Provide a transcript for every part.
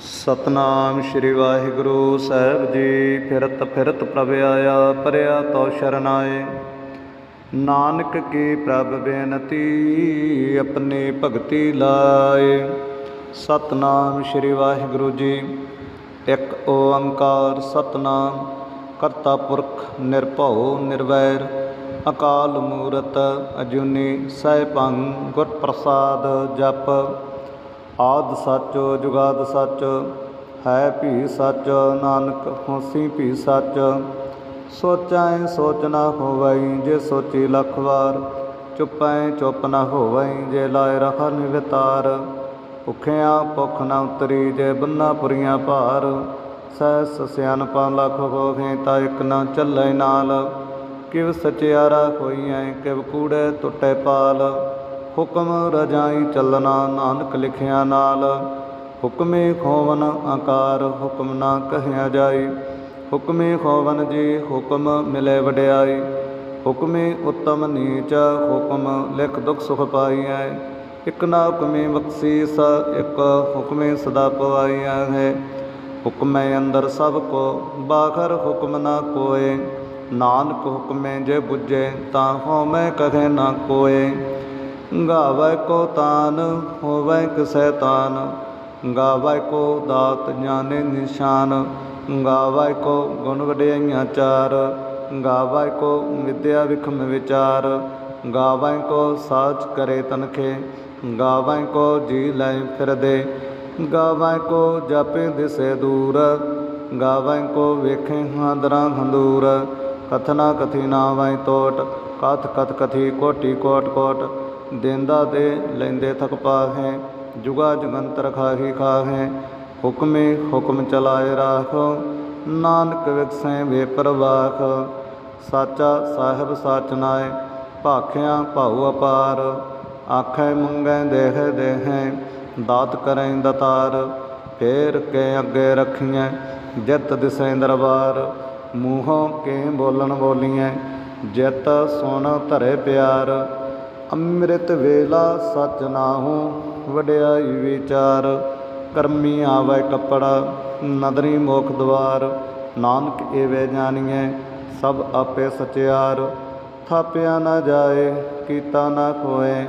ਸਤਨਾਮ ਸ੍ਰੀ ਵਾਹਿਗੁਰੂ ਸਾਹਿਬ ਜੀ। ਫਿਰਤ ਫਿਰਤ ਪ੍ਰਭ ਆਇਆ, ਪਰਿਆ ਤੋ ਸ਼ਰਨਾਏ। ਨਾਨਕ ਕੀ ਪ੍ਰਭ ਬੇਨਤੀ, ਆਪਣੀ ਭਗਤੀ ਲਾਏ। ਸਤਨਾਮ ਸ੍ਰੀ ਵਾਹਿਗੁਰੂ ਜੀ। ਇੱਕ ਓੰਕਾਰ ਸਤਨਾਮ, ਕਰਤਾ ਪੁਰਖ ਨਿਰਭਉ ਨਿਰਵੈਰ। ਅਕਾਲ ਮੂਰਤ ਅਜੂਨੀ ਸੈਭੰ ਗੁਰ ਪ੍ਰਸਾਦ ਜਪ। ਆਦ ਸੱਚ, ਜੁਗਾਦ ਸੱਚ, ਹੈ ਭੀ ਸੱਚ, ਨਾਨਕ ਹੋਸੀ ਭੀ ਸੱਚ। ਸੋਚੈ ਸੋਚ ਨਾ ਹੋਵਈ ਜੇ ਸੋਚੀ ਲੱਖ ਵਾਰ, ਚੁੱਪੈ ਚੁੱਪ ਨਾ ਹੋਵਈ ਜੇ ਲਾਇ ਰਹਾ ਨਿਵਤਾਰ ਭੁਖਿਆ ਭੁਖ ਨਾ ਉਤਰੀ ਜੇ ਬੰਨਾ ਪੁਰੀਆਂ ਭਾਰ, ਸਹਿਸ ਸਿਆਨਪਾਂ ਲੱਖ ਹੋਗੇ ਤਾਂ ਇੱਕ ਨਾ ਚੱਲੇ ਨਾਲ। ਕਿਵ ਸਚਿਆਰਾ ਹੋਈਐ, ਕਿਵ ਕੂੜੇ ਟੁੱਟੇ ਪਾਲ। ਹੁਕਮ ਰਜਾਈ ਚੱਲਣਾ ਨਾਨਕ ਲਿਖਿਆ ਨਾਲ। ਹੁਕਮੇ ਖੋਵਨ ਆਕਾਰ ਹੁਕਮ ਨਾ ਕਹਿਆ ਜਾਈ। ਹੁਕਮੇ ਖੋਵਨ ਜੀ ਹੁਕਮ ਮਿਲੇ ਵਡਿਆਈ। ਹੁਕਮੇ ਉਤਮ ਨੀਚ ਹੁਕਮ ਲਿਖ ਦੁਖ ਸੁਖ ਪਾਈਐ। ਇਕ ਨਾ ਹੁਕਮੇ ਬਖਸ਼ੀਸ, ਇਕ ਹੁਕਮੇ ਸਦਾ ਪਵਾਈਆ ਹੈ। ਹੁਕਮੇ ਅੰਦਰ ਸਭ ਕੋ, ਬਾਖਰ ਹੁਕਮ ਨਾ ਕੋਏ। ਨਾਨਕ ਹੁਕਮੇ ਜੇ ਬੁਝੇ, ਤਾਂ ਹਉਮੈ ਕਹੇ ਨਾ ਕੋਏ। ਗਾਵੈ ਕੋ ਤਾਨ, ਹੋਵੈ ਕਿਸੈ ਤਾਨ ਗਾਵੈ ਕੋ ਦਾਤ ਜਾਣੇ ਨਿਸ਼ਾਨ। ਗਾਵੈ ਕੋ ਗੁਣ ਵਡਿਆਈਆਂ ਚਾਰ। ਗਾਵੈ ਕੋ ਵਿਦਿਆ ਵਿਖਮ ਵਿਚਾਰ। ਗਾਵੈ ਕੋ ਸਾਚ ਕਰੇ ਤਨਖੇ। ਗਾਵੈ ਕੋ ਜੀ ਲੈ ਫਿਰਦੇ। ਗਾਵੈ ਕੋ ਜਾਪੇ ਦਿਸੇ ਦੂਰ। ਗਾਵੈ ਕੋ ਵੇਖੇ ਹਾਦਰਾਂ ਹੰਦੂਰ। ਕਥਨਾ ਕਥੀ ਨਾ ਤੋਟ। ਕਥ ਕਥ ਕਥੀ ਕੋਟੀ ਕੋਟ ਕੋਟ। ਦੇਂਦਾ ਦੇ ਲੈਂਦੇ ਥਕ ਪਾਹੇ ਜੁਗਾ ਜੁਗੰਤਰ ਖਾਹੀ ਖਾਹੇ ਹੁਕਮੇ ਹੁਕਮ ਚਲਾਏ ਰਾਖ, ਨਾਨਕ ਵਿਖਸੈ ਵੇ ਪ੍ਰਵਾਖ ਸਾਚਾ ਸਾਹਿਬ ਸਾਚ ਨਾਏ, ਭਾਖਿਆ ਭਾਉ ਅਪਾਰ। ਆਖੈ ਮੰਗੈ ਦੇਹ ਦੇਹੈ, ਦਾਤ ਕਰੈ ਦਤਾਰ। ਫੇਰ ਕੇ ਅੱਗੇ ਰਖੀਐ, ਜਿਤ ਦਿਸੈ ਦਰਬਾਰ। ਮੂੰਹੋਂ ਕੇ ਬੋਲਣ ਬੋਲੀਐ, ਜਿਤ ਸੁਣ ਧਰੇ ਪਿਆਰ। ਅੰਮ੍ਰਿਤ ਵੇਲਾ ਸਚ ਨਾਹੂ, ਵਡਿਆਈ ਵਿਚਾਰ, ਕਰਮੀ ਆਵੈ ਕਪੜਾ ਨਦਰੀ ਮੋਖ ਦਵਾਰ। ਨਾਨਕ ਏਵੇਂ ਜਾਣੀਐ, ਸਭ ਆਪੇ ਸਚਿਆਰ। ਥਾਪਿਆ ਨਾ ਜਾਏ, ਕੀਤਾ ਨਾ ਕੋਏ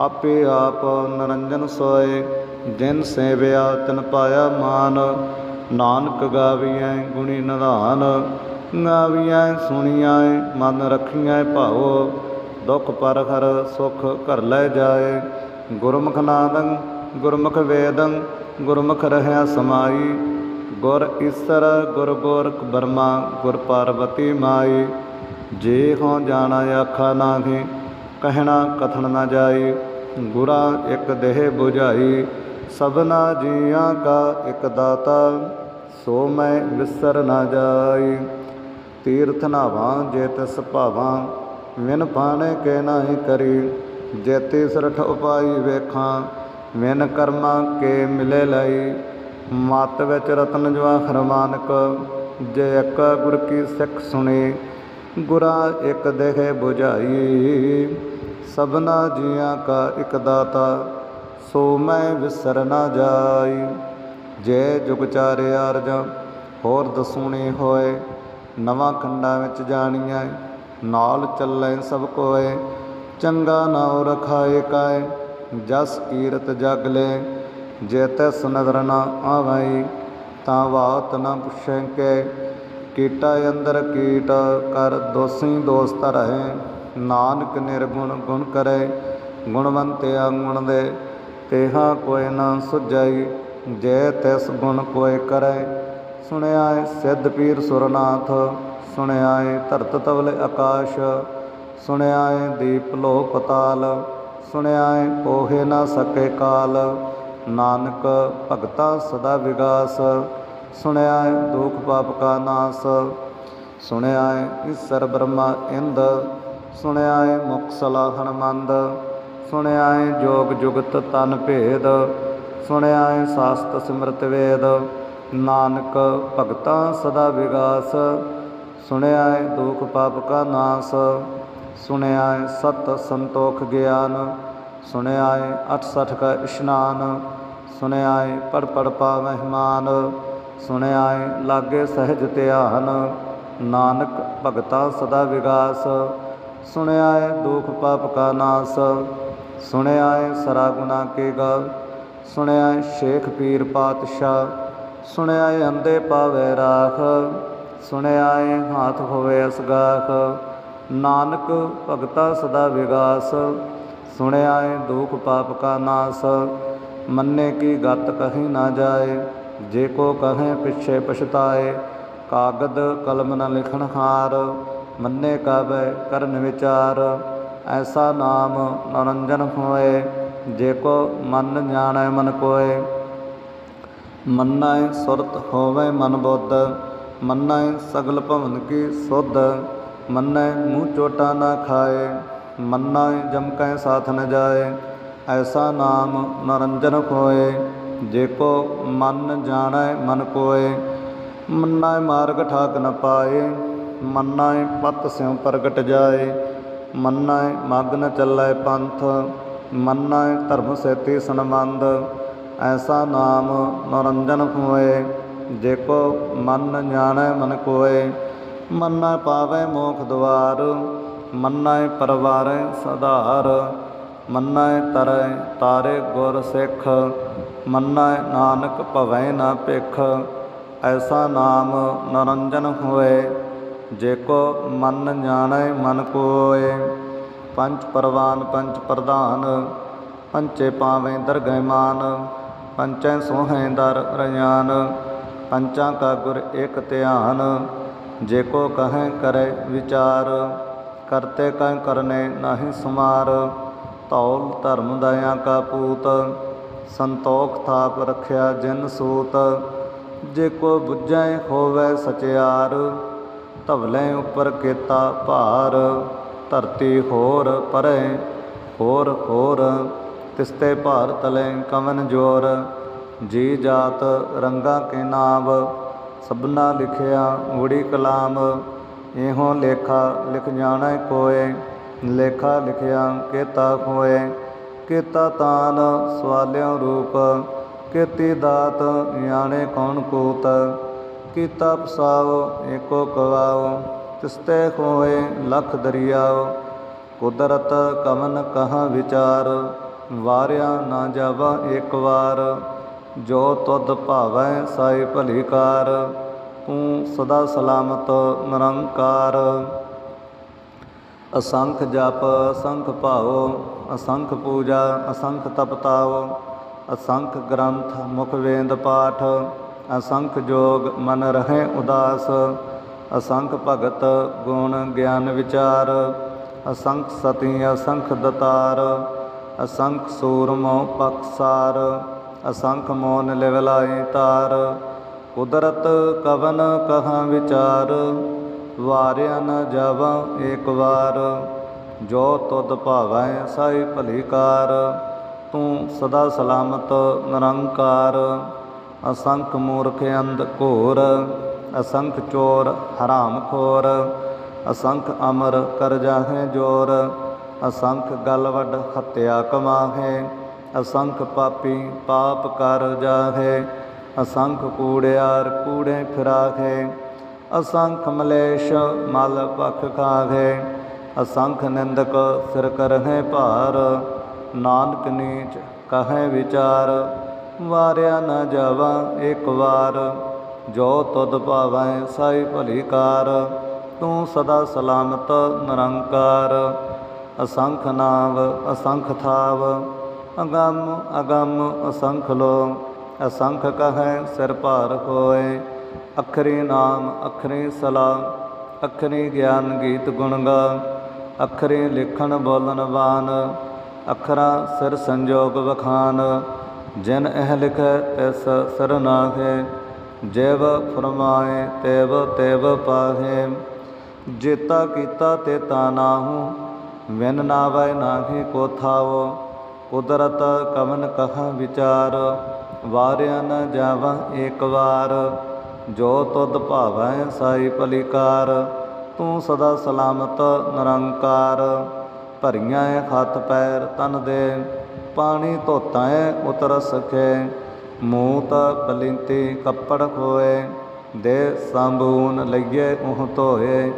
ਆਪੇ ਆਪ ਨਰੰਜਨ ਸੋਏ। ਜਿਨ ਸੇਵਿਆ, ਤਿਨ ਪਾਇਆ ਮਾਨ। ਨਾਨਕ ਗਾਵੀਐ, ਗੁਣੀ ਨਿਧਾਨ। ਗਾਵੀਐ, ਸੁਣੀਐ, ਮਨ ਰਖੀਐ ਭਾਉ ਦੁਖ ਪਰ ਹਰ ਸੁਖ ਘਰ ਲੈ ਜਾਏ। ਗੁਰਮੁਖ ਨਾਦੰ, ਗੁਰਮੁਖ ਵੇਦੰ, ਗੁਰਮੁਖ ਰਹਿਆ ਸਮਾਈ। ਗੁਰ ਈਸਰ, ਗੁਰ ਗੋਰਖ ਬਰਮਾ, ਗੁਰ ਪਾਰਵਤੀ ਮਾਈ। ਜੇ ਹੋ ਜਾਣਾ ਆਖਾ ਨਾਹੀ, ਕਹਿਣਾ ਕਥਨ ਨਾ ਜਾਈ। ਗੁਰਾ ਇੱਕ ਦੇਹ 부ਝਾਈ ਸਭਨਾ ਜੀਆਂ ਕਾ ਇੱਕ ਦਾਤਾ, ਸੋ ਮੈਂ ਵਿਸਰ ਨਾ ਜਾਈ। ਤੀਰਥ ਨਾਵਾਂ ਜੇ ਤਿਸ ਭਾਵਾਂ ਵਿਨ ਪਾਣੇ ਕੇ ਨਾਹੀ ਕਰੀ ਜੇਤੀ ਸਰਠ ਉਪਾਈ ਵੇਖਾਂ ਵਿਨ ਕਰਮਾਂ ਕੇ ਮਿਲੇ ਲਈ। ਮਤ ਵਿੱਚ ਰਤਨ ਜਵਾਖਰ ਮਾਨਕ, ਜੇ ਇੱਕ ਗੁਰ ਕੀ ਸਿੱਖ ਸੁਣੀ, ਗੁਰਾ ਇੱਕ ਦੇਹ 부ਝਾਈ ਸਭਨਾ ਜੀਆਂ ਕਾ ਇੱਕ ਦਾਤਾ, ਸੋ ਮੈਂ ਵਿਸਰ ਨਾ ਜਾਈ। ਜੇ ਜੁਗ ਚਾਰੇ ਅਰਜ ਹੋਰ ਦਸੂਣੀ ਹੋਏ, ਨਵਾਂ ਖੰਡਾਂ ਵਿੱਚ ਜਾਣੀਆਂ ਨਾਲ ਚੱਲੇ ਸਭ ਕੋਏ ਚੰਗਾ ਨਾਉ ਰਖਾਏ ਕਾਏ ਜਸ ਕੀਰਤ ਜਗ ਲੈ, ਜੇ ਤਿਸ ਨਦਰ ਨਾ ਆਵਈ ਤਾਂ ਬਾਤ ਨਾ ਪੁੱਛੈ ਕੇ, ਕੀਟਾ ਅੰਦਰ ਕੀਟ, ਕਰ ਦੋਸੀ ਦੋਸਤ ਰਹੇ, ਨਾਨਕ ਨਿਰਗੁਣ ਗੁਣ ਕਰੇ ਗੁਣਵੰਤਿਆ ਗੁਣ ਦੇ, ਤੇਹਾ ਕੋਇ ਨਾ ਸੁਝਾਈ, ਜੇ ਤਿਸ ਗੁਣ ਕੋਇ ਕਰੈ ਸੁਣਿਆ ਸਿੱਧ ਪੀਰ ਸੁਰਨਾਥ ਸੁਣਿਆ ਏ ਧਰਤ ਤਵਲ ਆਕਾਸ਼, ਸੁਣਿਆ ਏ ਦੀਪ ਲੋ ਪਤਾਲ, ਸੁਣਿਆ ਏ ਪੋਹੇ ਨਾ ਸਕੇ ਕਾਲ, ਨਾਨਕ ਭਗਤਾ ਸਦਾ ਵਿਗਾਸ, ਸੁਣਿਆ ਏ ਦੁਖ ਪਾਪ ਕਾ ਨਾਸ, ਸੁਣਿਆ ਏ ਈਸਰ ਬ੍ਰਹਮਾ ਇੰਦ, ਸੁਣਿਆ ਏ ਮੁਖ ਸਲਾਹਣ ਮੰਦ ਸੁਣਿਆ ਏ ਜੋਗ ਜੁਗਤ ਤਨ ਭੇਦ, ਸੁਣਿਆ ਏ ਸਾਸਤ ਸਿਮਰਤ ਵੇਦ, ਨਾਨਕ ਭਗਤਾ ਸਦਾ ਵਿਗਾਸ ਸੁਣਿਆ ਏ ਦੁਖ ਪਾਪ ਕਾ ਨਾਸ, ਸੁਣਿਆ ਏ ਸਤ ਸੰਤੋਖ ਗਿਆਨ, ਸੁਣਿਆ ਏ 68 ਕਾ ਇਸ਼ਨਾਨ ਸੁਣਿਆਏ ਪੜ ਪੜ ਪਾ ਮਹਿਮਾਨ ਸੁਣਿਆਏ ਲਾਗੇ ਸਹਿਜ ਧਿਆਨ, ਨਾਨਕ ਭਗਤਾ ਸਦਾ ਵਿਗਾਸ ਸੁਣਿਆਏ ਦੁਖ ਪਾਪ ਕਾ ਨਾਸ ਸੁਣਿਆਏ ਸਰਾ ਗੁਨਾ ਕੇ ਗਾ ਸੁਣਿਆਏ ਸ਼ੇਖ ਪੀਰ ਪਾਤਸ਼ਾਹ ਸੁਣਿਆਏ ਅੰਦੇ ਪਾਵੇ ਰਾਖ ਸੁਣਿਆਏ ਹਾਥ ਹੋਵੇ ਅਸਗਾਖ। ਨਾਨਕ ਭਗਤਾ ਸਦਾ ਵਿਗਾਸ। ਸੁਣਿਆਏ ਦੁਖ ਪਾਪ ਕਾ ਨਾਸ। ਮੰਨੇ ਕੀ ਗਤ ਕਹੀ ਨਾ ਜਾਏ, ਜੇ ਕੋ ਕਹੇ ਪਿਛੇ ਪਛਤਾਏ। ਕਾਗਦ ਕਲਮ ਨ ਲਿਖਣ ਹਾਰ, ਮੰਨੇ ਕਾਬੈ ਕਰਨ ਵਿਚਾਰ। ਐਸਾ ਨਾਮ ਨਰੰਜਨ ਹੋਏ, ਜੇ ਕੋ ਮਨ ਜਾਣੈ ਮਨ ਕੋਏ। ਮੰਨੈ ਸੁਰਤ ਹੋਵੇ ਮਨ ਬੁੱਧ। ਮੰਨੈ ਸਗਲ ਭਵਨ ਕੀ ਸੁਧ, ਮੰਨੈ ਮੂੰਹ ਚੋਟਾ ਨਾ ਖਾਏ, ਮੰਨੈ ਜਮ ਕੈ ਸਾਥ ਨ ਜਾਏ, ਐਸਾ ਨਾਮ ਨਰੰਜਨ ਹੋਏ ਜੇ ਕੋ ਮਨ ਜਾਣੈ ਮਨ ਕੋਏ, ਮੰਨੈ ਮਾਰਗ ਠਾਕ ਨ ਪਾਏ, ਮੰਨੈ ਪਤ ਸਿਉ ਪ੍ਰਗਟ ਜਾਏ, ਮੰਨੈ ਮਗ ਨ ਚੱਲੈ ਪੰਥ, ਮੰਨੈ ਧਰਮ ਸੇਤੀ ਸੰਬੰਧ ਐਸਾ ਨਾਮ ਨਰੰਜਨ ਹੋਏ ਜੇ ਕੋ ਮਨ ਜਾਣੈ ਮਨ ਕੋਏ, ਮੰਨੈ ਪਾਵੈ ਮੋਖ ਦਵਾਰ, ਮੰਨੈ ਪਰਵਾਰੈ ਸਧਾਰ, ਮੰਨੈ ਤਰੈ ਤਾਰੇ ਗੁਰ ਸਿੱਖ, ਮੰਨੈ ਨਾਨਕ ਭਵੈ ਨਾ ਭਿਖ, ਐਸਾ ਨਾਮ ਨਰੰਜਨ ਹੋਏ ਜੇ ਕੋ ਮਨ ਜਾਣੈ ਮਨ ਕੋਏ। ਪੰਚ ਪਰਵਾਨ ਪੰਚ ਪ੍ਰਧਾਨ, ਪੰਚੇ ਪਾਵੇਂ ਦਰਗਹਿ ਮਾਨ ਪੰਚੈ ਸੋਹੈ ਦਰ ਰਜਾਨ ਪੰਚਾਂ ਕਾ ਗੁਰ ਏਕ ਧਿਆਨ, ਜੇ ਕੋ ਕਹੈ ਕਰੈ ਵਿਚਾਰ, ਕਰਤੇ ਕਹਿ ਕਰਨੇ ਨਾਹੀ ਸੁਮਾਰ ਤੌਲ ਧਰਮ ਦਇਆ ਕਾ ਪੂਤ, ਸੰਤੋਖ ਥਾਪ ਰਖਿਆ ਜਿਨ ਸੂਤ, ਜੇ ਕੋ ਬੁੱਝੈ ਹੋਵੇ ਸਚਿਆਰ, ਧਵਲੇ ਉਪਰ ਕੀਤਾ ਭਾਰ, ਧਰਤੀ ਹੋਰ ਪਰੇ, ਹੋਰ ਹੋਰ, ਤਿਸਤੇ ਭਾਰ ਤਲੇ ਕਵਨ ਜੋਰ ਜੀ ਜਾਤ ਰੰਗਾ ਕੇ ਨਾਮ, ਸਭਨਾ ਲਿਖਿਆ ਊੜੀ ਕਲਾਮ, ਇਹੋ ਲੇਖਾ ਲਿਖ ਜਾਣੈ ਕੋਏ, ਲੇਖਾ ਲਿਖਿਆ ਕੇਤਾ ਕੋਏ ਕੀਤਾ ਤਾਨ ਸਵਾਲਿਓ ਰੂਪ, ਕੀਤੀ ਦਾਤ ਜਾਣੇ ਕੌਣ ਕੂਤ। ਕੀਤਾ ਪਸਾਓ ਏਕੋ ਕਵਾਓ ਤਿਸਤੇ ਹੋਏ ਲਖ ਦਰਿਆਓ ਕੁਦਰਤ ਕਮਨ ਕਹਾ ਵਿਚਾਰ, ਵਾਰਿਆ ਨਾ ਜਾਵਾ ਇੱਕ ਵਾਰ। ਜੋ ਤੁਧ ਭਾਵੈ ਸਾਈ ਭਲੀ ਕਾਰ, ਤੂੰ ਸਦਾ ਸਲਾਮਤ ਨਿਰੰਕਾਰ। ਅਸੰਖ ਜਪ, ਅਸੰਖ ਭਾਵ ਅਸੰਖ ਪੂਜਾ, ਅਸੰਖ ਤਪਤਾਵ ਅਸੰਖ ਗ੍ਰੰਥ, ਮੁਖ ਵੇਦ ਪਾਠ, ਅਸੰਖ ਜੋਗ ਮਨ ਰਹੇ ਉਦਾਸ, ਅਸੰਖ ਭਗਤ ਗੁਣ ਗਿਆਨ ਵਿਚਾਰ, ਅਸੰਖ ਸਤੀ, ਅਸੰਖ ਦਤਾਰ, ਅਸੰਖ ਸੂਰਮੋ ਪਕਸਾਰ ਅਸੰਖ ਮੋਨ ਲਿਵਲਾਈ ਤਾਰ, ਕੁਦਰਤ ਕਵਨ ਕਹਾ ਵਿਚਾਰ, ਵਾਰਿਆ ਨ ਜਾਵਾ ਏਕ ਵਾਰ, ਜੋ ਤੁਧ ਭਾਵੈ ਸਾਈ ਭਲੀਕਾਰ ਤੂੰ ਸਦਾ ਸਲਾਮਤ ਨਿਰੰਕਾਰ। ਅਸੰਖ ਮੂਰਖ ਅੰਧ ਘੋਰ, ਅਸੰਖ ਚੋਰ ਹਰਾਮ ਖੋਰ, ਅਸੰਖ ਅਮਰ ਕਰ ਜਾਹੇ ਜੋਰ, ਅਸੰਖ ਗਲਵਡ ਹੱਤਿਆ ਕਮਾਹੇ। ਅਸੰਖ ਪਾਪੀ ਪਾਪ ਕਰ ਜਾਹੇ, ਅਸੰਖ ਕੂੜਿਆਰ ਕੂੜੇ ਫਿਰਾਖੇ ਅਸੰਖ ਮਲੇਸ਼ ਮਲ ਭਖ ਖਾਗੇ ਅਸੰਖ ਨਿੰਦਕ ਸਿਰ ਕਰਹੇ ਭਾਰ, ਨਾਨਕ ਨੀਚ ਕਹੈ ਵਿਚਾਰ, ਵਾਰਿਆ ਨਾ ਜਾਵਾ ਇੱਕ ਵਾਰ, ਜੋ ਤੁਧ ਭਾਵੈ ਸਾਈ ਭਲੀ ਕਾਰ, ਤੂੰ ਸਦਾ ਸਲਾਮਤ ਨਿਰੰਕਾਰ, ਅਸੰਖ ਨਾਮ ਅਸੰਖ ਥਾਵ ਅਗੰਮ ਅਗੰਮ ਅਸੰਖ ਲੋ, ਅਸੰਖ ਕਹੈ ਸਿਰ ਭਾਰ ਹੋਏ ਅਖਰੀ ਨਾਮ, ਅਖਰੀ ਸਲਾ, ਅਖਰੀ ਗਿਆਨ ਗੀਤ ਗੁਣ ਗਾ। ਅਖਰੀ ਲਿਖਣ ਬੋਲਣ ਵਾਨ ਅਖਰਾ ਸਿਰ ਸੰਜੋਗ ਵਖਾਨ ਜਿਨ ਇਹ ਲਿਖੈ, ਤਿਸ ਸਿਰ ਨਾਖੇ ਜਿਵ ਫਰਮਾਏ, ਤੇਵ ਤੇਵ ਪਾਹੇ। ਜੇਤਾ ਕੀਤਾ ਤੇ ਤਾ ਨਾਹੂ, ਵਿਨ ਨਾਵੈ ਨਾਹੀ ਕੋ ਥਾਵ। ਕੁਦਰਤ ਕਵਨ ਕਹਾ ਵਿਚਾਰ, ਵਾਰਿਆ ਨ ਜਾਵਾ ਏਕ ਵਾਰ। ਜੋ ਤੁਧ ਭਾਵੈ ਸਾਈ ਭਲੀਕਾਰ, ਤੂੰ ਸਦਾ ਸਲਾਮਤ ਨਿਰੰਕਾਰ। ਭਰੀਆਂ ਏ ਹੱਥ ਪੈਰ ਤਨ ਦੇ, ਪਾਣੀ ਧੋਤਾ ਏ ਉਤਰ ਸਖੇ ਮੂਤ ਬਲਿੰਤੀ ਕੱਪੜ ਹੋਏ ਦੇ ਸੰਬੂਨ ਲਈਏ ਉਹ ਧੋਏ।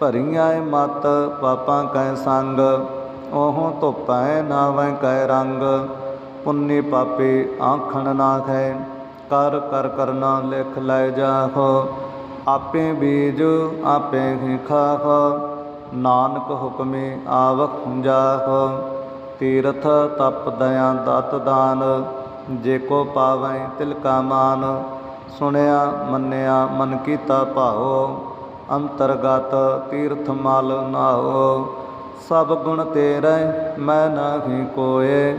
ਭਰੀਆਂ ਮਤ ਪਾਪਾਂ ਕੈ ਸੰਗ ਉਹ ਧੁਪੈ ਨਾਵੈ ਕੈ ਰੰਗ, ਪੁੰਨੀ ਪਾਪੀ ਆਖਣ ਨਾ ਖੈ ਕਰ ਕਰ ਕਰਨਾ ਲਿਖ ਲੈ ਜਾਹੋ, ਆਪੇ ਬੀਜ ਆਪੇ ਹੀ ਖਾਹ, ਨਾਨਕ ਹੁਕਮੇ ਆਵਖ ਜਾਹ, ਤੀਰਥ ਤਪ ਦਇਆ ਦਤ ਦਾਨ, ਜੇ ਕੋ ਪਾਵੈ ਤਿਲ ਕਾ ਮਾਨ, ਸੁਣਿਆ ਮੰਨਿਆ ਮਨ ਕੀਤਾ ਭਾਉ, ਅੰਤਰਗਤ ਤੀਰਥ ਮਲ ਨਾਓ ਸਭ ਗੁਣ ਤੇਰੇ, ਮੈਂ ਨਾਹੀ ਕੋਏ।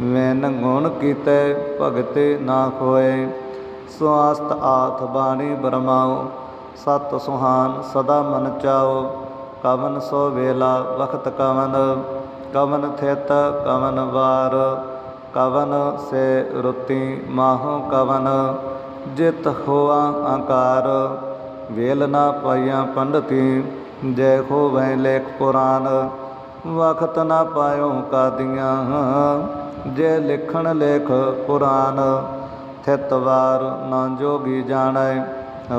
ਮੈਨ ਗੁਣ ਕੀਤੇ, ਭਗਤੇ ਨਾ ਕੋਏ ਸੁਆਸਤ ਆਥ ਬਾਣੀ ਬਰਮਾਓ ਸਤ ਸੁਹਾਨ ਸਦਾ ਮਨ ਚਾਓ ਕਵਨ ਸੋ ਵੇਲਾ ਵਖਤ ਕਵਨ ਕਵਨ ਥਿਤ ਕਵਨ ਵਾਰ। ਕਵਨ ਸੇ ਰੁਤੀ ਮਾਹੋ ਕਵਨ, ਜਿਤ ਹੋਆ ਆਕਾਰ ਵੇਲ ਨਾ ਪਾਈਆਂ ਪੰਡਤੀ ਜੈ ਖੋਵੈ ਲੇਖ ਪੁਰਾਨ ਵਖਤ ਨਾ ਪਾਇਓ ਕਾਦੀਆਂ। ਜੇ ਲਿਖਣ ਲੇਖ ਪੁਰਾਨ ਥਿਤ ਵਾਰ ਨਾ ਜੋਗੀ ਜਾਣੈ,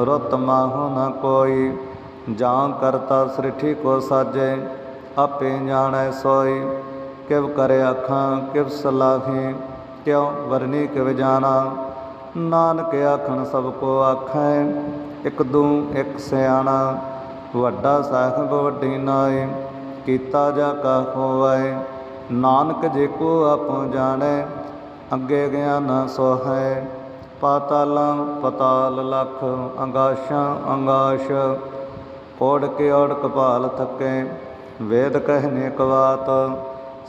ਰੁੱਤ ਮਾਹੂ ਨ ਕੋਈ। ਜਾਂ ਕਰਤਾ ਸ੍ਰਿਠੀ ਕੋ ਸਾਜੈ, ਆਪੇ ਜਾਣੈ ਸੋਈ। ਕਿਵ ਕਰੇ ਅੱਖਾਂ, ਕਿਵ ਸਲਾਹੀ, ਕਿਉ ਵਰਨੀ ਕਿਵ ਜਾਣਾ। ਨਾਨਕ ਆਖਣ ਸਭ ਕੋ ਆਖੈ, ਇਕ ਦੂ, ਇਕ ਸਿਆਣਾ। ਵੱਡਾ ਸਾਹਿਬ ਵੱਡੀ ਨਾਏ, ਕੀਤਾ ਜਾ ਕਾ ਹੋਵੈ ਨਾਨਕ ਜੇ ਕੋ ਆਪੋ ਜਾਣੈ, ਅੱਗੇ ਗਿਆ ਨਾ ਸੋਹੈ। ਪਾਤਾਲਾਂ ਪਤਾਲ ਲਖ, ਅੰਗਾਸ਼ਾਂ ਅੰਗਾਸ਼, ਓੜ ਕੇ ਔੜ ਕਪਾਲ ਥੱਕੇ, ਵੇਦ ਕਹਿਨੇ ਕਵਾਤ,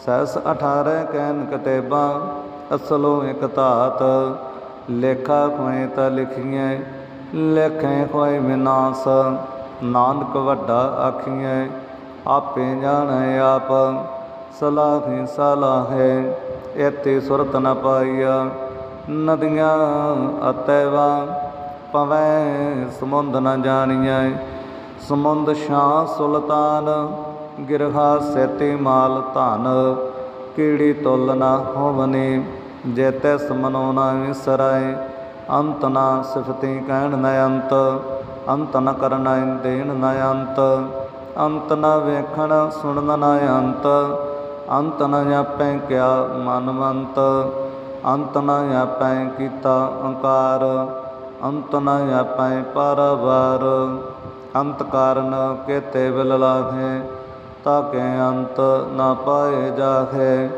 ਸੈਸ 18 ਕਹਿਨ ਕਤੇਬਾ, ਅਸਲੋ ਇਕ ਧਾਤ। ਲੇਖਾ ਖੋਏ ਤਾਂ ਲਿਖੀਐ, ਲੇਖੇ ਖੋਏ ਵਿਨਾਸ਼ ਨਾਨਕ ਵੱਡਾ ਆਖੀਐ, ਆਪੇ ਜਾਣੈ ਆਪ, ਸਲਾਹੀ ਸਲਾਹੇ ਇਤੇ ਸੁਰਤ ਨ ਪਾਈਆ, ਨਦੀਆਂ ਅਤੈਵਾ ਪਵੈ ਸਮੁੰਦ ਨ ਜਾਣੀਐ, ਸਮੁੰਦ ਸ਼ਾਹ ਸੁਲਤਾਨ, ਗਿਰਹਾ ਸੈਤੀ ਮਾਲ ਧਨ ਕੀੜੀ ਤੁਲ ਨਾ ਹੋਵਨੀ ਜੇਤੈ ਸਮਨੋ ਨਾ ਵਿਸਰੈ ਅੰਤ ਨਾ ਸਿਫਤੀ ਕਹਿਣ ਨ ਅੰਤ ਅੰਤ ਨ ਕਰਨਾ ਦੇਣ ਨ ਅੰਤ। ਅੰਤ ਨ ਵੇਖਣ ਸੁਣਨ ਨ ਅੰਤ। ਅੰਤ ਨ ਜਾਪੈ ਕਿਆ ਮਨਵੰਤ। ਅੰਤ ਨ ਜਾਪੈ ਕੀਤਾ ਓੰਕਾਰ। ਅੰਤ ਨ ਜਾਪੈ ਪਰਵਾਰ। ਅੰਤ ਕਾਰਨ ਕੇਤੇ ਵਿਲ ਲਾਗੇ ਤਾਕੇ ਅੰਤ ਨਾ ਪਾਏ ਜਾਖੇ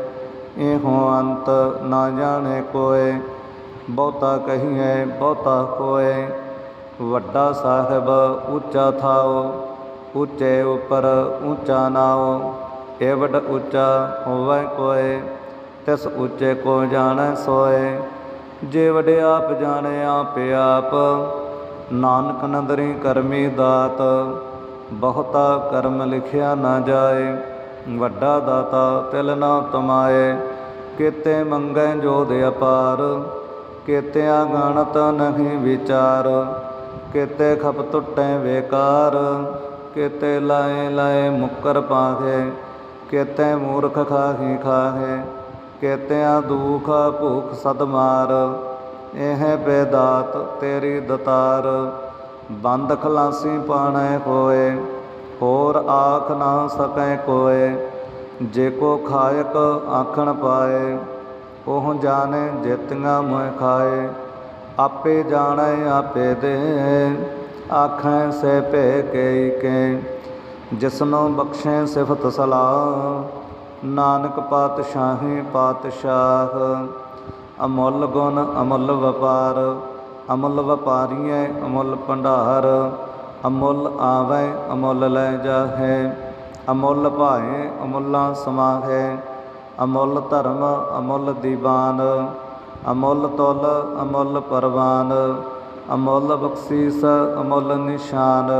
ਇਹੋ ਅੰਤ ਨਾ ਜਾਣੇ ਕੋਏ, ਬਹੁਤਾ ਕਹੀਏ ਬਹੁਤਾ ਕੋਏ। ਵੱਡਾ ਸਾਹਿਬ ਉੱਚਾ ਥਾਓ, ਉੱਚੇ ਉਪਰ ਉੱਚਾ ਨਾਓ ਏਵਡ ਉੱਚਾ ਹੋਵੇ ਕੋਏ, ਤਿਸ ਉੱਚੇ ਕੋ ਜਾਣੈ ਸੋਏ। ਜੇ ਵਡੇ ਆਪ ਜਾਣੇ ਆਪੇ ਆਪ, ਨਾਨਕ ਨਦਰੀ ਕਰਮੀ ਦਾਤ, ਬਹੁਤਾ ਕਰਮ ਲਿਖਿਆ ਨਾ ਜਾਏ। ਵੱਡਾ ਦਾਤਾ ਤਿਲ ਨਾ ਤਮਾਏ, ਕੀਤੇ ਮੰਗੈ ਜੋਦ ਅਪਾਰ, ਕੀਤਿਆ ਗਣਤ ਨਹੀਂ ਵਿਚਾਰ। ਕੀਤੇ ਖਪ ਟੁੱਟੈ ਵੇਕਾਰ, ਕੀਤੇ ਲਾਏ ਲਾਏ ਮੁਕਰ ਪਾਖੇ, ਕੀਤੇ ਮੂਰਖ ਖਾਹੀ ਖਾਹੇ, ਕੀਤਿਆ ਦੁਖ ਭੂਖ ਸਦ ਮਾਰ, ਇਹ ਬੇਦਾਤ ਤੇਰੀ ਦਤਾਰ, ਬੰਦ ਖਲਾਸੀ ਪਾਣੈ ਕੋਏ ਹੋਰ ਆਖ ਨਾ ਸਕੈ ਕੋਏ, ਜੇ ਕੋ ਖਾਇਕ ਆਖਣ ਪਾਏ, ਉਹ ਜਾਣੇ ਜਿਤੀਆਂ ਮੋਇ ਖਾਏ। ਆਪੇ ਜਾਣੈ, ਆਪੇ ਦੇ। ਆਖੈ ਸੇ ਭੇ ਕੇ ਕੇ ਜਿਸਨੋ ਬਖਸ਼ੈ ਸਿਫਤ ਸਲਾਹ। ਨਾਨਕ ਪਾਤਸ਼ਾਹੀ ਪਾਤਸ਼ਾਹ। ਅਮੁੱਲ ਗੁਣ, ਅਮੁੱਲ ਵਪਾਰ। ਅਮੁੱਲ ਵਪਾਰੀਐ, ਅਮੁੱਲ ਭੰਡਾਰ। ਅਮੁੱਲ ਆਵੈ, ਅਮੁੱਲ ਲੈ ਜਾਹੈ। ਅਮੁੱਲ ਭਾਏ, ਅਮੁੱਲਾ ਸਮਾਹੈ। ਅਮੁੱਲ ਧਰਮ, ਅਮੁੱਲ ਦੀਵਾਨ। ਅਮੁੱਲ ਤੁਲ, ਅਮੁੱਲ ਪਰਵਾਨ, ਅਮੁੱਲ ਬਖਸ਼ੀਸ, ਅਮੁੱਲ ਨਿਸ਼ਾਨ,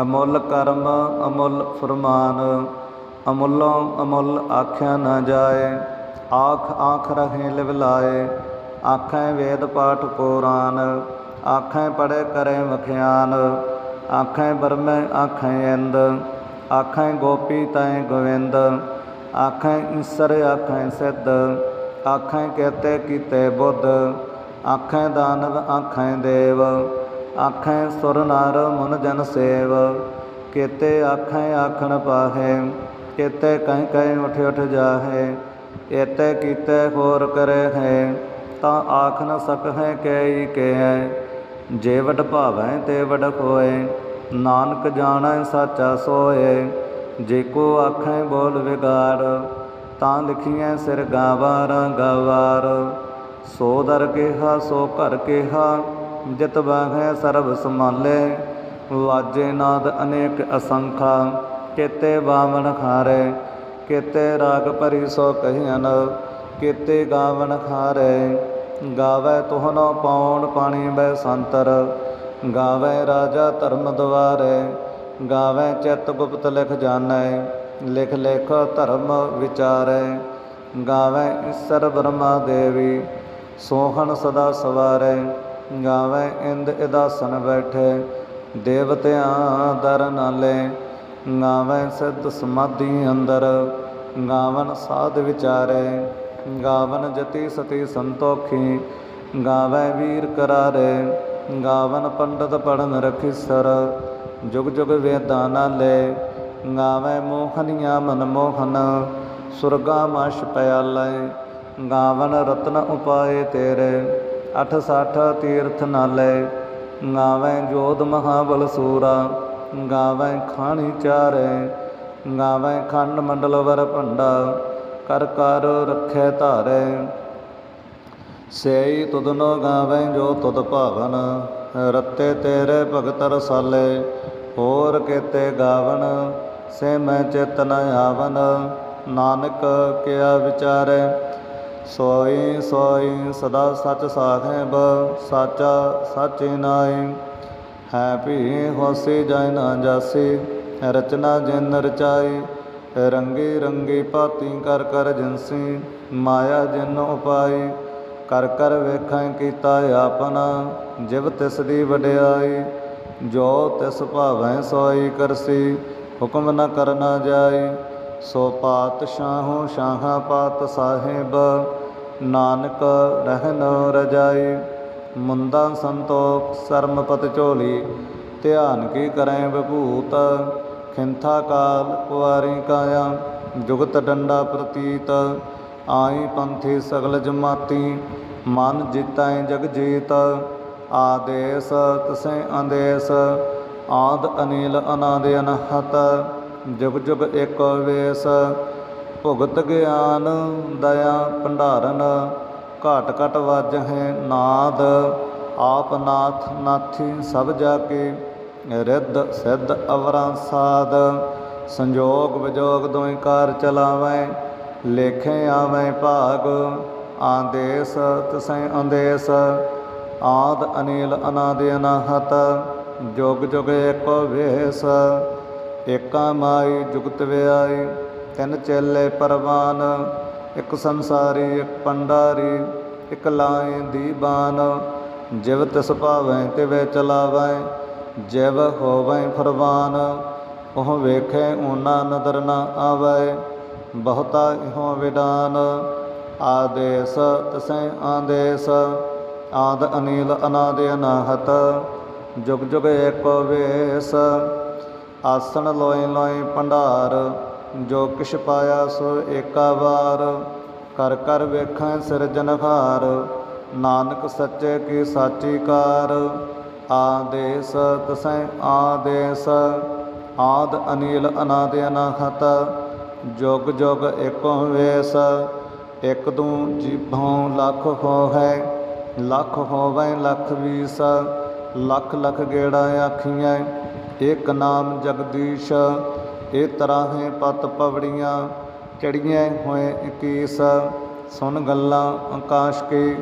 ਅਮੁੱਲ ਕਰਮ, ਅਮੁੱਲ ਫਰਮਾਨ, ਅਮੁੱਲੋਂ ਅਮੁੱਲ ਆਖਿਆ ਨਾ ਜਾਏ, ਆਖ ਆਖ ਰਹੇ ਲਿਵ ਲਾਏ, ਆਖੈ ਵੇਦ ਪਾਠ ਪੁਰਾਨ, ਆਖੈ ਪੜੇ ਕਰੇ ਮਖਿਆਨ, ਆਖੈ ਬਰਮੈ ਆਖੈ ਇੰਦ, ਆਖੈ ਗੋਪੀ ਤੈ ਗੋਵਿੰਦ, ਆਖੈ ਈਸਰ ਆਖੈ ਸਿੱਧ ਆਖੈ ਕਹਤੇ ਕੀਤੇ ਬੁੱਧ, ਆਖੈ ਦਾਨਵ, ਆਖੈ ਦੇਵ, ਆਖੈ ਸੁਰ ਨਰ ਮਨ ਜਨ ਸੇਵ। ਕੇਤੇ ਆਖੈ ਆਖਣ ਪਾਹੈ, ਕੇਤੇ ਕਹਿ ਕਹਿ ਉਠ ਉਠ ਜਾਹੇ, ਏਤੇ ਕੀਤੇ ਹੋਰ ਕਰੇ ਹੈ, ਤਾਂ ਆਖ ਨ ਸਕਹਿ ਕੈਈ ਕਹਿ ਜੇ ਵਡ ਭਾਵੈ ਤੇ ਵਡ ਕੋਏ ਨਾਨਕ ਜਾਣੈ ਸਾਚਾ ਸੋਏ, ਜੇ ਕੋ ਆਖੈ ਬੋਲ ਵਿਗਾੜ ਤਾਂ ਲਿਖੀਐ ਸਿਰ ਗਾਵਾਰ ਗਵਾਰ। ਸੋ ਦਰ ਕੇਹਾ, ਸੋ ਘਰ ਕੇਹਾ, ਜਿਤ ਬਾਹੈ ਸਰਬ ਸਮਾਲੇ ਵਾਜੇ ਨਾਦ ਅਨੇਕ ਅਸੰਖਾ, ਕੇਤੇ ਬਾਵਨ ਖਾਰੇ। ਕੇਤੇ ਰਾਗ ਭਰੀ ਸੋ ਕਹਿਨ ਕੇਤੇ ਗਾਵਨ ਖਾਰੇ। ਗਾਵੇ ਤੁਹਨੋ ਪੌਣ ਪਾਣੀ ਬੈ ਸੰਤਰ। ਗਾਵੇ ਰਾਜਾ ਧਰਮ ਦਵਾਰੇ। ਗਾਵੇ ਚਿਤ ਗੁਪਤ ਲਿਖ ਜਾਣੈ। ਲਿਖ ਲਿਖ ਧਰਮ ਵਿਚਾਰੈ, ਗਾਵੇ ਈਸਰ ਬ੍ਰਹਮਾ ਦੇਵੀ, ਸੋਹਣ ਸਦਾ ਸਵਾਰੈ, ਗਾਵੇ ਇੰਦ ਇਦਾਸਨ ਬੈਠੇ, ਦੇਵਤਿਆਂ ਦਰ ਨਾਲੇ, ਗਾਵੇ ਸਿੱਧ ਸਮਾਧੀ ਅੰਦਰ, ਗਾਵਨ ਸਾਧ ਵਿਚਾਰੇ, ਗਾਵਨ ਜਤੀ ਸਤੀ ਸੰਤੋਖੀ, ਗਾਵੇ ਵੀਰ ਕਰਾਰੇ, ਗਾਵਨ ਪੰਡਤ ਪੜਨ ਰਖੀ ਸਰ, ਜੁਗ ਜੁਗ ਵੇਦਾਂ ਨਾਲੇ ਗਾਵੇ ਮੋਹਨੀਆਂ ਮਨ ਮੋਹਨ, ਸੁਰਗਾ ਮਸ਼ ਪਿਆਲੇ, ਗਾਵਨ ਰਤਨ ਉਪਾਏ ਤੇਰੇ, ਅਠ ਸਠ ਤੀਰਥ ਨਾਲੇ, ਗਾਵੇ ਜੋਧ ਮਹਾਬਲ ਸੂਰਾ, ਗਾਵੇ ਖਾਣੀ ਚਾਰੇ, ਗਾਵੇ ਖੰਡ ਮੰਡਲ ਵਰ ਭੰਡਾ, ਕਰ ਕਰ ਰੱਖੇ ਧਾਰੇ। ਸੇਈ ਤੁਧਨੋ ਗਾਵੇ ਜੋ ਤੁਧ ਭਾਵਨ, ਰਤੇ ਤੇਰੇ ਭਗਤ ਰਸਾਲੇ, ਹੋਰ ਕੇਤੇ ਗਾਵਨ ਸੇ ਮੈਂ ਚਿਤ ਨ ਆਵਨ, ਨਾਨਕ ਕਿਆ ਵਿਚਾਰੇ। ਸੋਈ ਸੋਈ, ਸਦਾ ਸਚ ਸਾਖੈਬ, ਸਾਚਾ, ਸਾਚੇ ਨਾਈ ਹੈ ਭੀ ਹੋਸੀ ਜੈ ਨਾ ਜਾਸੀ, ਰਚਨਾ ਜਿਨ ਰਚਾਈ, ਰੰਗੀ ਰੰਗੀ ਭਾਤੀ ਕਰ ਕਰ ਜਿਨਸੀ, ਮਾਇਆ ਜਿਨ ਉਪਾਈ। ਕਰ ਕਰ ਵੇਖਾਂ ਕੀਤਾ ਆਪਨਾ ਜਿਵ ਤਿਸ ਦੀ ਵਡਿਆਈ, ਜੋ ਤਿਸ ਭਾਵੈ ਸੋਈ ਕਰਸੀ। ਹੁਕਮ ਨਾ ਕਰਨਾ ਜਾਈ ਸੋ ਪਾਤ ਪਾਤਸ਼ਾਹੋ ਸ਼ਾਹਾਂ ਪਾਤ ਸਾਹਿਬ, ਨਾਨਕ ਰਹਿਨ ਰਜਾਈ ਮੁੰਦਾ ਸੰਤੋਖ ਸਰਮਪਤ ਝੋਲੀ, ਧਿਆਨ ਕੀ ਕਰੈ ਵਿਭੂਤ, ਖਿੰਥਾ ਕਾਲ ਕੁਵਾਰੀ ਕਾਇਆ, ਜੁਗਤ ਡੰਡਾ ਪ੍ਰਤੀਤ। ਆਈ ਪੰਥੀ ਸਗਲ ਜਮਾਤੀ, ਮਨ ਜਿਤਾਏ ਜਗ ਜੀਤ। ਆਦੇਸ, ਤਸੈ ਅੰਦੇਸ ਆਦ ਅਨੀਲ ਅਨਾਦ ਅਨਹਤ ਜੁਗ ਜੁਗ ਏਕ ਵੇਸ, ਭੁਗਤ ਗਿਆਨ ਦਇਆ ਭੰਡਾਰਨ, ਘਾਟ ਘਟ ਵਜ ਹੈ ਨਾਦ, ਆਪ ਨਾਥ ਨਾਥੀ ਸਭ ਜਾ ਕੇ, ਰਿੱਧ ਸਿੱਧ ਅਵਰਾਂ ਸਾਧ ਸੰਜੋਗ ਵਿਜੋਗ ਦੋਇ ਕਾਰ ਚਲਾਵੈ, ਲੇਖੇ ਆਵੈ ਭਾਗ, ਆਦੇਸ ਤਸੈ ਅੰਦੇਸ, ਆਦ ਅਨੀਲ ਅਨਾਦ ਅਨਾਹਤ ਜੁਗ ਜੁਗ ਏਕੋ ਵੇਸ, ਏਕਾ ਮਾਈ ਜੁਗਤ ਵਿਆਈ, ਤਿੰਨ ਚੇਲੇ ਪਰਵਾਨ, ਇੱਕ ਸੰਸਾਰੀ, ਇੱਕ ਪੰਡਾਰੀ, ਇੱਕ ਲਾਏ ਦੀਬਾਨ ਜਿਵ ਤਿਸ ਭਾਵੈ ਤਿਵੇ ਚਲਾਵੈ, ਜਿਵ ਹੋਵੈ ਫਰਮਾਨ। ਉਹ ਵੇਖੇ ਓਨਾ ਨਦਰ ਨਾ ਆਵੈ, ਬਹੁਤਾ ਇਹੋ ਵਿਡਾਨ। ਆਦੇਸ ਤਸੈ ਆਦੇਸ, ਆਦ ਅਨੀਲ ਅਨਾਦ ਅਨਾਹਤ। ਜੁਗ ਜੁਗ ਏਕੋ ਵੇਸ, ਆਸਣ ਲੋਏ ਲੋਏ ਭੰਡਾਰ, ਜੋ ਕਿਛ ਪਾਇਆ ਸੋ ਏਕਾ ਵਾਰ। ਕਰ ਕਰ ਵੇਖਾਂ ਸਿਰਜਨਹਾਰ ਨਾਨਕ ਸੱਚੇ ਕੀ ਸਾਚੀ ਕਾਰ। ਆਦੇਸ ਤਸੈ ਆਦੇਸ, ਆਦ ਅਨੀਲ ਅਨਾਦ ਅਨਾਹਤ। ਜੁਗ ਜੁਗ ਏਕੋ ਵੇਸ ਇਕ ਦੂ ਜੀਭੋਂ ਲੱਖ ਹੋ ਹੈ ਲੱਖ ਹੋਵੈ ਲੱਖ ਵੀਸ। ਲੱਖ ਲੱਖ ਗੇੜਾ ਆਖੀਐ, ਏਕ ਨਾਮ ਜਗਦੀਸ਼ ਇਹ ਤਰ੍ਹਾਂ ਪਤ ਪਵੜੀਆਂ ਚੜੀਆਂ ਹੋਏ 21 ਸੁਣ ਗੱਲਾਂ ਆਕਾਸ਼ ਕੇ,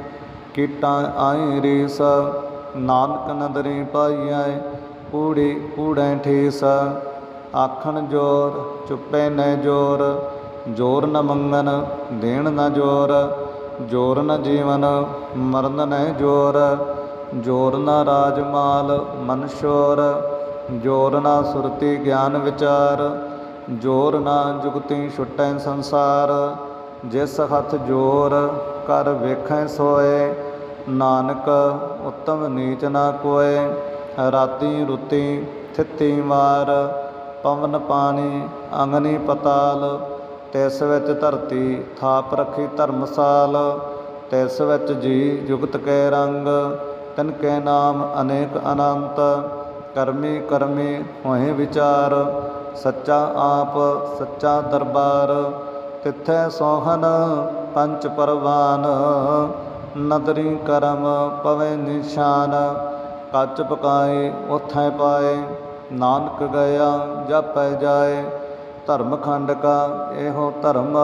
ਕੀਟਾਂ ਆਈ ਰੀਸ, ਨਾਨਕ ਨਦਰੀ ਪਾਈਐ ਕੂੜੀ ਕੂੜੈ ਠੇਸ, ਆਖਣ ਜੋਰ ਚੁੱਪੇ ਨੈ ਜੋਰ ਜੋਰ ਨ ਮੰਗਨ ਦੇਣ ਨ ਜੋਰ ਜੋਰ ਨ ਜੀਵਨ, ਮਰਨ ਨੈ ਜੋਰ। ਜੋਰ ਨ ਰਾਜ ਮਾਲ, ਮਨ ਸ਼ੋਰ। ਜੋਰ ਨਾ ਸੁਰਤੀ ਗਿਆਨ ਵਿਚਾਰ। ਜੋਰ ਨਾ ਜੁਗਤੀ ਛੁਟੈ ਸੰਸਾਰ। ਜਿਸ ਹੱਥ ਜੋਰ ਕਰ ਵੇਖੈ ਸੋਏ। ਨਾਨਕ, ਉਤਮ ਨੀਚ ਨਾ ਕੋਏ। ਰਾਤੀ ਰੁਤੀ ਥਿਤੀ ਮਾਰ। ਪਵਨ ਪਾਣੀ, ਅੰਗਨੀ ਪਤਾਲ। ਤਿਸ ਵਿੱਚ ਧਰਤੀ ਥਾਪ ਰੱਖੀ ਧਰਮਸਾਲ, ਤਿਸ ਵਿੱਚ ਜੀ ਜੁਗਤ ਕੇ ਰੰਗ, ਤਿਨ ਕੇ ਨਾਮ ਅਨੇਕ ਅਨੰਤ, ਕਰਮੀ ਕਰਮੀ ਹੋਏ ਵਿਚਾਰ, ਸੱਚਾ ਆਪ, ਸੱਚਾ ਦਰਬਾਰ, ਤਿੱਥੈ ਸੋਹਨ ਪੰਚ ਪਰਵਾਨ, ਨਦਰੀ ਕਰਮ ਪਵੇ ਨਿਸ਼ਾਨ, ਕੱਚ ਪਕਾਏ ਉਥੈ ਪਾਏ, ਨਾਨਕ ਗਿਆ ਜਪੈ ਜਾਏ ਧਰਮ ਖੰਡ ਕਾ ਇਹੋ ਧਰਮ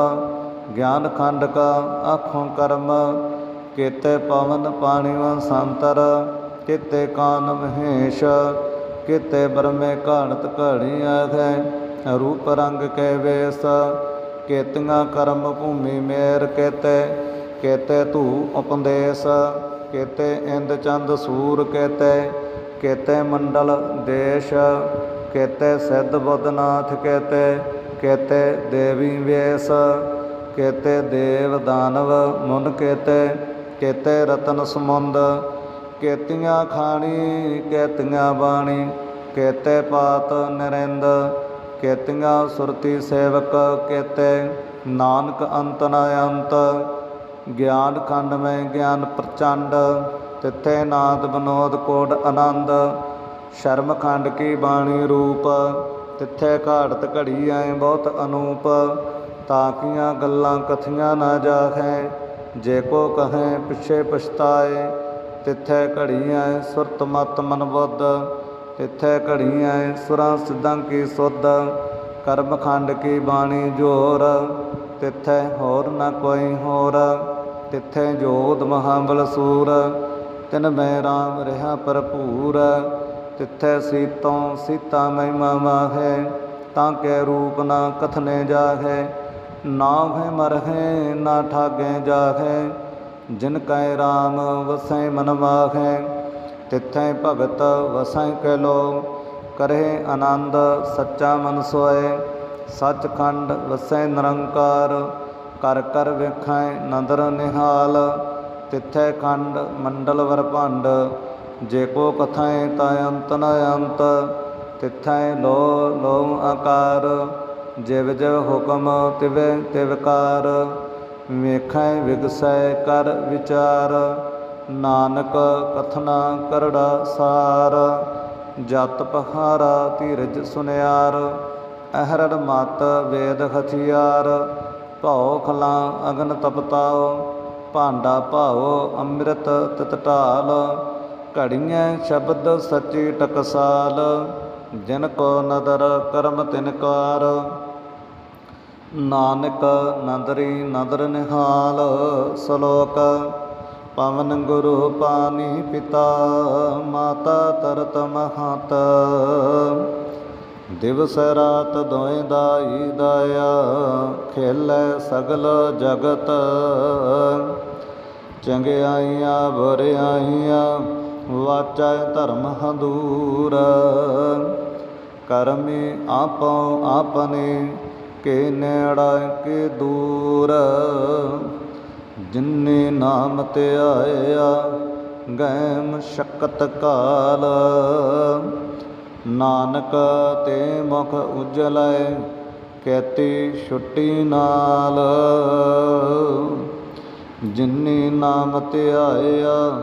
ਗਿਆਨ ਖੰਡ ਕਾ ਆਖੋਂ ਕਰਮ ਕੇਤੇ ਪਵਨ ਪਾਣੀ ਸੰਤਰ, ਕਿਤੇ ਕਾਨ ਮਹੇਸ਼, ਕਿਤੇ ਬਰਮੇ ਘਾਣਤ ਘੜੀ ਆਖੈ ਰੂਪ ਰੰਗ ਕੈ ਵੇਸ, ਕੇਤੀਆਂ ਕਰਮ ਭੂਮੀ ਮੇਰ ਕੇਤੇ ਕੇਤੇ ਧੂ ਉਪਦੇਸ਼, ਕੇਤੇ ਇੰਦ ਚੰਦ ਸੂਰ ਕੇਤੇ ਕੇਤੇ ਮੰਡਲ ਦੇਸ਼ ਕੇਤੇ ਸਿੱਧ ਬੁੱਧਨਾਥ ਕੇਤੇ ਕੇਤੇ ਦੇਵੀ ਵੇਸ, ਕੇਤੇ ਦੇਵ ਦਾਨਵ ਮੁਨ ਕੇਤੇ ਕੇਤੇ ਰਤਨ ਸਮੁੰਦ, ਕੇਤੀਆਂ ਖਾਣੀ, ਕੇਤੀਆਂ ਬਾਣੀ, ਕੇਤੇ ਪਾਤ ਨਰਿੰਦ, ਕੇਤੀਆਂ ਸੁਰਤੀ ਸੇਵਕ ਕੇਤੇ ਨਾਨਕ ਅੰਤ ਨ ਅੰਤ, ਗਿਆਨ ਖੰਡ ਮੈਂ ਗਿਆਨ ਪ੍ਰਚੰਡ, ਤਿੱਥੇ ਨਾਦ ਬਨੋਦ ਕੋਟ ਆਨੰਦ ਸ਼ਰਮ ਖੰਡ ਕੀ ਬਾਣੀ ਰੂਪ, ਤਿੱਥੇ ਘਾੜਤ ਘੜੀ ਐ ਬਹੁਤ ਅਨੂਪ ਤਾਕੀਆਂ ਗੱਲਾਂ ਕਥੀਆਂ ਨਾ ਜਾਖੈ ਜੇ ਕੋ ਕਹੈ ਪਿਛੇ ਪਛਤਾਏ, ਤਿੱਥੇ ਘੜੀ ਐ ਸੁਰਤ ਮਤ ਮਨ ਬੁੱਧ, ਤਿੱਥੇ ਘੜੀ ਐ ਸੁਰਾਂ ਸਿੱਧਾਂ ਕੀ ਸੁਧ ਕਰਮ ਖੰਡ ਕੀ ਬਾਣੀ ਜੋਰ, ਤਿੱਥੇ ਹੋਰ ਨਾ ਕੋਈ ਹੋਰ, ਤਿੱਥੇ ਜੋਤ ਮਹਾਬਲ ਸੂਰ ਤਿਨ ਮੈਂ ਰਾਮ ਰਹਾ ਭਰਪੂਰ ਤਿੱਥੇ ਸੀਤੋਂ ਸੀਤਾ ਮਹਿਮਾ ਮਾਹੈ, ਤਾਂ ਕੇ ਰੂਪ ਨਾ ਕਥਨੇ ਜਾਹੈ ਨਾ ਹੈ ਮਰਹੈ, ਨਾ ਠਾਗੇ ਜਾਹੈ, ਜਿਨ ਕੈ ਰਾਮ ਵਸੈ ਮਨ ਮਾਹੈ, ਤਿੱਥੈ ਭਗਤ ਵਸੈ ਕੈ ਲੋ ਕਰੇ ਆਨੰਦ ਸੱਚਾ ਮਨ ਸੋਏ ਸੱਚਖੰਡ ਵਸੈ ਨਿਰੰਕਾਰ ਕਰ ਕਰ ਵੇਖੈ ਨਦਰ ਨਿਹਾਲ, ਤਿੱਥੈ ਖੰਡ ਮੰਡਲ ਵਰ ਭੰਡ ਜੇ ਕੋ ਕਥਾਏ ਤਾ ਅੰਤ ਨ ਅੰਤ, ਤਿੱਥੈ ਲੋ ਲੋ ਆਕਾਰ। ਜਿਵ ਜਿਵ ਹੁਕਮ ਤਿਵੈ ਤਿਵਕਾਰ ਵੇਖੈ ਵਿਗਸੈ ਕਰ ਵਿਚਾਰ। ਨਾਨਕ ਕਥਨਾ ਕਰੜਾ ਸਾਰ, ਜਤ ਪਹਾਰਾ ਧੀਰਜ ਸੁਨਿਆਰ। ਅਹਰੜ ਮਤ ਵੇਦ ਹਥਿਆਰ, ਭਉ ਖਲਾ ਅਗਨ ਤਪਤਾਓ ਭਾਂਡਾ ਭਾਉ ਅੰਮ੍ਰਿਤ ਤਿਤ ਢਾਲ ਘੜੀਆਂ ਸ਼ਬਦ ਸੱਚੀ ਟਕਸਾਲ, ਜਿਨ ਕੋ ਨਦਰ ਕਰਮ ਤਿਨਕਾਰ ਨਾਨਕ ਨਦਰੀ ਨਦਰ ਨਿਹਾਲ, ਸ਼ਲੋਕ ਪਵਨ ਗੁਰੂ ਪਾਣੀ ਪਿਤਾ, ਮਾਤਾ ਤਰਤ ਮਹਤ। ਦਿਵਸ ਰਾਤ ਦੋਇ ਦਾਈ ਦਾਇਆ, ਖੇਲੇ ਸਗਲ ਜਗਤ। ਚੰਗਿਆਈਆਂ, ਬੁਰਿਆਈਆਂ ਵਾਚੈ ਧਰਮ ਹਦੂਰ। ਕਰਮੀ ਆਪੋ ਆਪਨੇ, ਕੇ ਨੇੜਾ ਕੇ ਦੂਰ। ਜਿਨੇ ਨਾਮ ਤੇ ਆਇਆ ਗੈ ਸ਼ਕਤ ਕਾਲ। ਨਾਨਕ ਤੇ ਮੁਖ ਉਜਲੈ, ਕੈਤੀ ਛੁੱਟੀ ਨਾਲ। ਜਿਨੇ ਨਾਮ ਤੇ ਆਇਆ